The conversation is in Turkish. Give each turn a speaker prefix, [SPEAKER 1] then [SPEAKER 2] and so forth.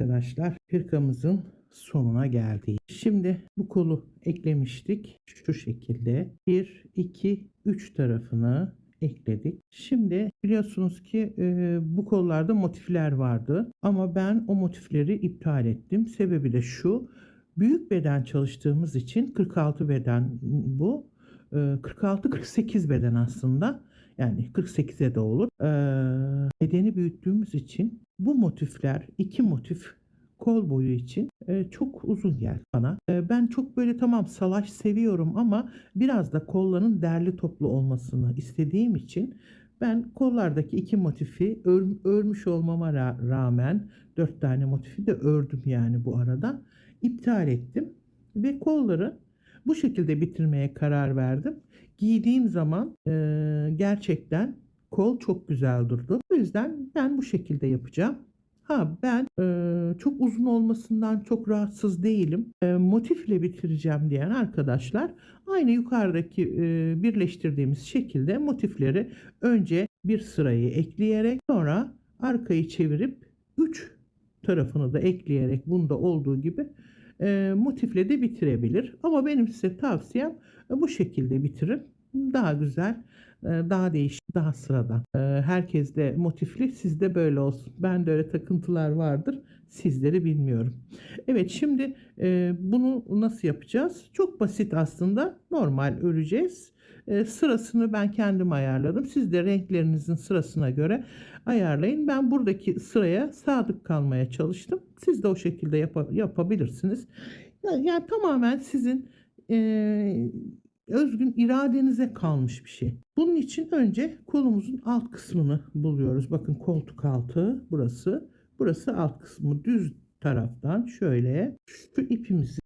[SPEAKER 1] Arkadaşlar hırkamızın sonuna geldik. Şimdi bu kolu eklemiştik. Şu şekilde 1, 2, 3 tarafını ekledik. Şimdi biliyorsunuz ki e, bu kollarda motifler vardı. Ama ben o motifleri iptal ettim. Sebebi de şu. Büyük beden çalıştığımız için 46 beden bu. E, 46-48 beden aslında. Yani 48'e de olur. Ee, bedeni büyüttüğümüz için bu motifler iki motif kol boyu için e, çok uzun geldi bana. E, ben çok böyle tamam salaş seviyorum ama biraz da kolların derli toplu olmasını istediğim için ben kollardaki iki motifi ör- örmüş olmama ra- rağmen dört tane motifi de ördüm yani bu arada. iptal ettim ve kolları bu şekilde bitirmeye karar verdim. Giydiğim zaman e, gerçekten kol çok güzel durdu. O yüzden ben bu şekilde yapacağım. Ha ben e, çok uzun olmasından çok rahatsız değilim. E, motifle bitireceğim diyen arkadaşlar aynı yukarıdaki e, birleştirdiğimiz şekilde motifleri önce bir sırayı ekleyerek sonra arkayı çevirip 3 tarafını da ekleyerek bunda olduğu gibi e, motifle de bitirebilir. Ama benim size tavsiyem e, bu şekilde bitirin. Daha güzel, e, daha değişik, daha sıradan. E, Herkes de motifli, sizde böyle olsun. Ben de öyle takıntılar vardır. Sizleri bilmiyorum. Evet şimdi e, bunu nasıl yapacağız? Çok basit aslında. Normal öreceğiz. Sırasını ben kendim ayarladım. Siz de renklerinizin sırasına göre ayarlayın. Ben buradaki sıraya sadık kalmaya çalıştım. Siz de o şekilde yapa- yapabilirsiniz. Yani, yani tamamen sizin özgün iradenize kalmış bir şey. Bunun için önce kolumuzun alt kısmını buluyoruz. Bakın koltuk altı burası. Burası alt kısmı düz taraftan şöyle şu ipimizi